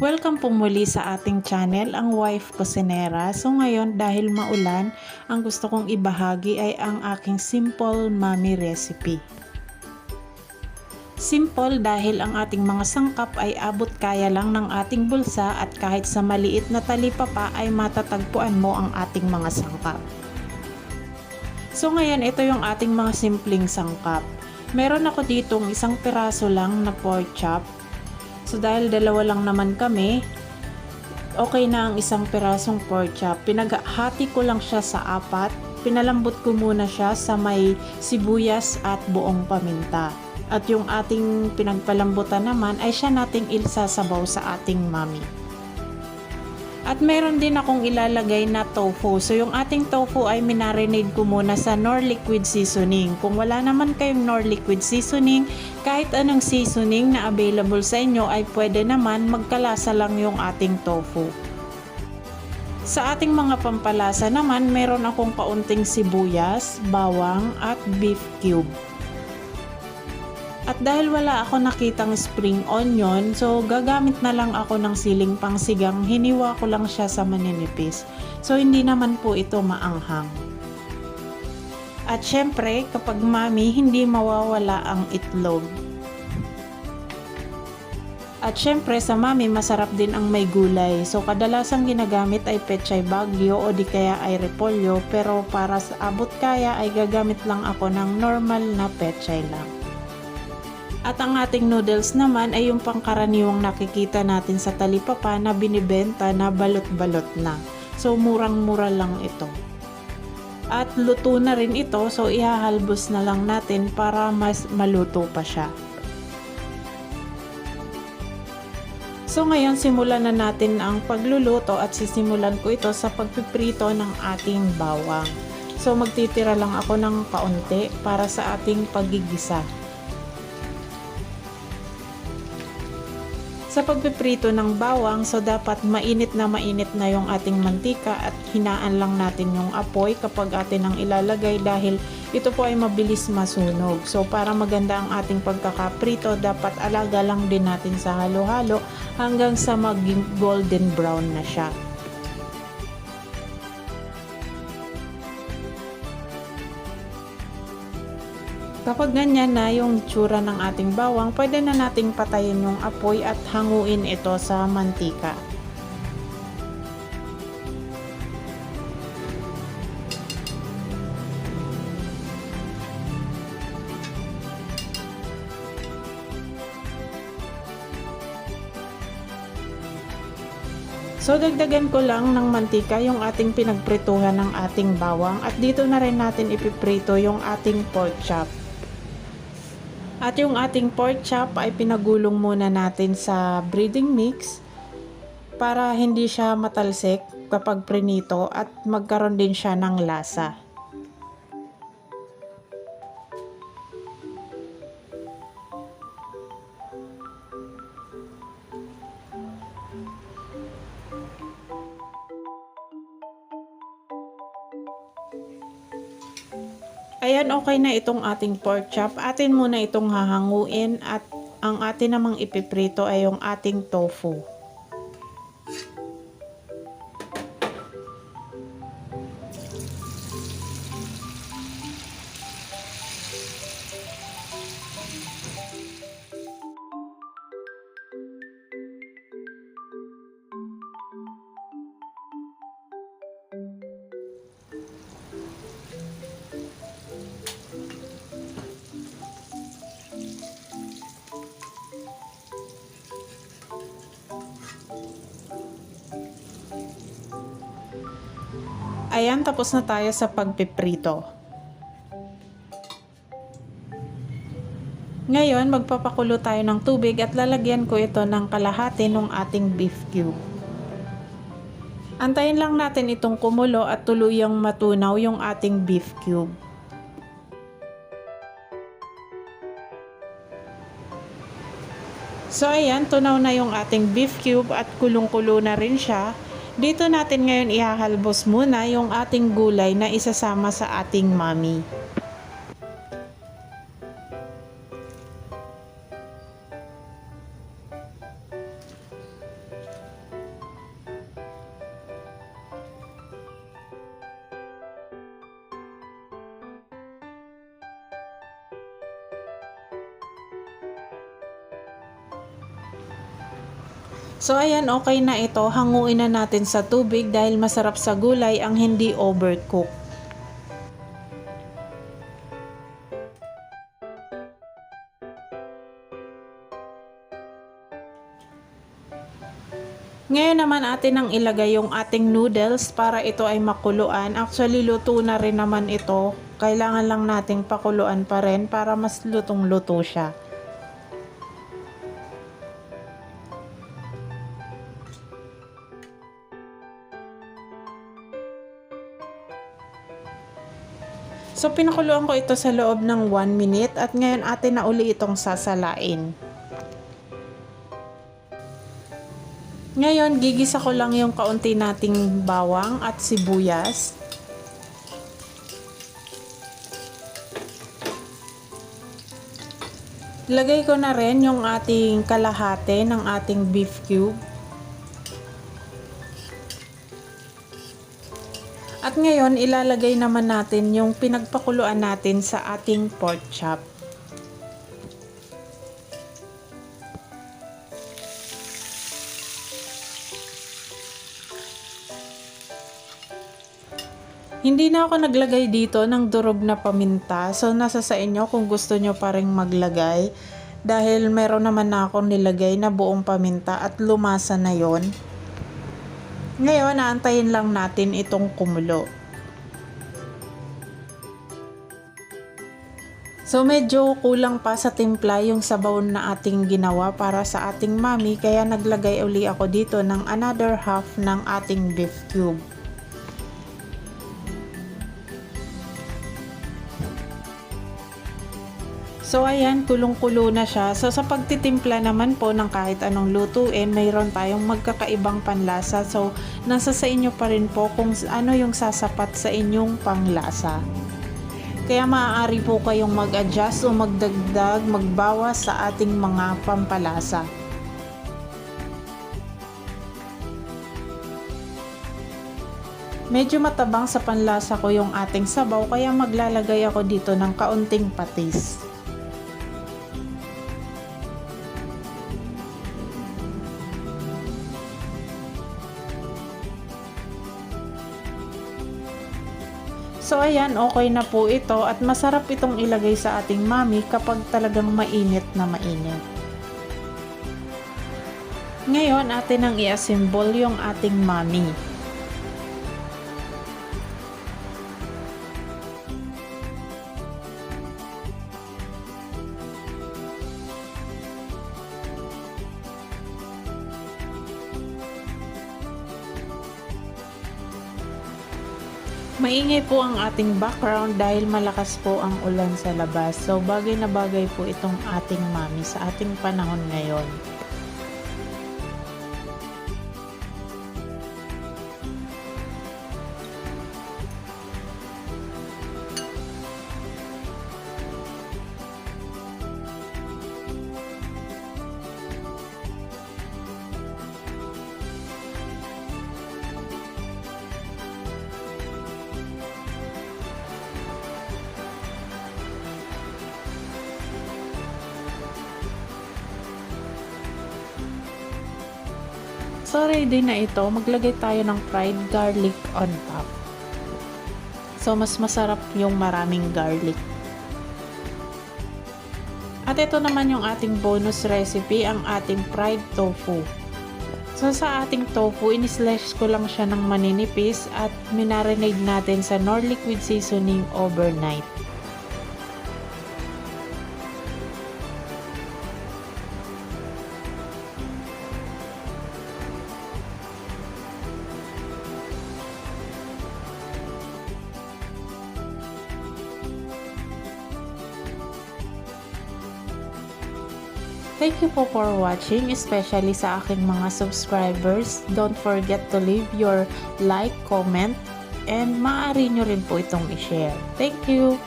Welcome po muli sa ating channel, ang Wife Cusinera. So ngayon, dahil maulan, ang gusto kong ibahagi ay ang aking simple mommy recipe. Simple dahil ang ating mga sangkap ay abot kaya lang ng ating bulsa at kahit sa maliit na talipapa ay matatagpuan mo ang ating mga sangkap. So ngayon, ito yung ating mga simpleng sangkap. Meron ako ditong isang piraso lang na pork chop So dahil dalawa lang naman kami, okay na ang isang pirasong pork chop. Pinaghati ko lang siya sa apat. Pinalambot ko muna siya sa may sibuyas at buong paminta. At yung ating pinagpalambutan naman ay siya nating ilsasabaw sa ating mami. At meron din akong ilalagay na tofu. So yung ating tofu ay minarinade ko muna sa nor liquid seasoning. Kung wala naman kayong nor liquid seasoning, kahit anong seasoning na available sa inyo ay pwede naman magkalasa lang yung ating tofu. Sa ating mga pampalasa naman, meron akong kaunting sibuyas, bawang at beef cube. At dahil wala ako nakitang spring onion, so gagamit na lang ako ng siling pangsigang. Hiniwa ko lang siya sa maninipis. So hindi naman po ito maanghang. At syempre, kapag mami, hindi mawawala ang itlog. At syempre sa mami masarap din ang may gulay. So kadalasang ginagamit ay pechay bagyo o di kaya ay repolyo pero para sa abot kaya ay gagamit lang ako ng normal na pechay lang. At ang ating noodles naman ay yung pangkaraniwang nakikita natin sa talipapa na binibenta na balot-balot na. So murang-mura lang ito. At luto na rin ito so ihahalbos na lang natin para mas maluto pa siya. So ngayon simulan na natin ang pagluluto at sisimulan ko ito sa pagpiprito ng ating bawang. So magtitira lang ako ng kaunti para sa ating pagigisa. Sa pagpiprito ng bawang, so dapat mainit na mainit na yung ating mantika at hinaan lang natin yung apoy kapag atin ang ilalagay dahil ito po ay mabilis masunog. So para maganda ang ating pagkakaprito, dapat alaga lang din natin sa halo-halo hanggang sa maging golden brown na siya. Kapag ganyan na yung tsura ng ating bawang, pwede na nating patayin yung apoy at hanguin ito sa mantika. So dagdagan ko lang ng mantika yung ating pinagprituhan ng ating bawang at dito na rin natin ipiprito yung ating pork chop. At yung ating pork chop ay pinagulong muna natin sa breading mix para hindi siya matalsik kapag prinito at magkaroon din siya ng lasa. Ayan, okay na itong ating pork chop. Atin muna itong hahanguin at ang atin namang ipiprito ay yung ating tofu. Ayan, tapos na tayo sa pagpiprito. Ngayon, magpapakulo tayo ng tubig at lalagyan ko ito ng kalahati ng ating beef cube. Antayin lang natin itong kumulo at tuluyang matunaw yung ating beef cube. So ayan, tunaw na yung ating beef cube at kulong-kulo na rin siya. Dito natin ngayon ihahalbos muna yung ating gulay na isasama sa ating mami. So ayan, okay na ito. Hanguin na natin sa tubig dahil masarap sa gulay ang hindi overcook. Ngayon naman atin ang ilagay yung ating noodles para ito ay makuluan. Actually, luto na rin naman ito. Kailangan lang nating pakuluan pa rin para mas lutong-luto siya. So pinakuluan ko ito sa loob ng 1 minute at ngayon atin na uli itong sasalain. Ngayon, gigisa ko lang yung kaunti nating bawang at sibuyas. Lagay ko na rin yung ating kalahate ng ating beef cube. At ngayon, ilalagay naman natin yung pinagpakuluan natin sa ating pork chop. Hindi na ako naglagay dito ng durog na paminta. So, nasa sa inyo kung gusto nyo pa rin maglagay. Dahil meron naman na akong nilagay na buong paminta at lumasa na yon. Ngayon, naantayin lang natin itong kumulo. So medyo kulang pa sa timpla yung sabaw na ating ginawa para sa ating mami kaya naglagay uli ako dito ng another half ng ating beef cube. So ayan, kulong-kulo na siya. So sa pagtitimpla naman po ng kahit anong lutuin, mayroon tayong magkakaibang panlasa. So nasa sa inyo pa rin po kung ano yung sasapat sa inyong panglasa. Kaya maaari po kayong mag-adjust o magdagdag, magbawas sa ating mga pampalasa. Medyo matabang sa panlasa ko yung ating sabaw kaya maglalagay ako dito ng kaunting patis. So ayan, okay na po ito at masarap itong ilagay sa ating mami kapag talagang mainit na mainit. Ngayon, atin ang i-assemble yung ating mami. Maingay po ang ating background dahil malakas po ang ulan sa labas. So bagay na bagay po itong ating mami sa ating panahon ngayon. So ready na ito, maglagay tayo ng fried garlic on top. So mas masarap yung maraming garlic. At ito naman yung ating bonus recipe, ang ating fried tofu. So sa ating tofu, in-slash ko lang siya ng maninipis at minarinade natin sa nor liquid seasoning overnight. Thank you po for watching, especially sa aking mga subscribers. Don't forget to leave your like, comment, and maaari nyo rin po itong i-share. Thank you!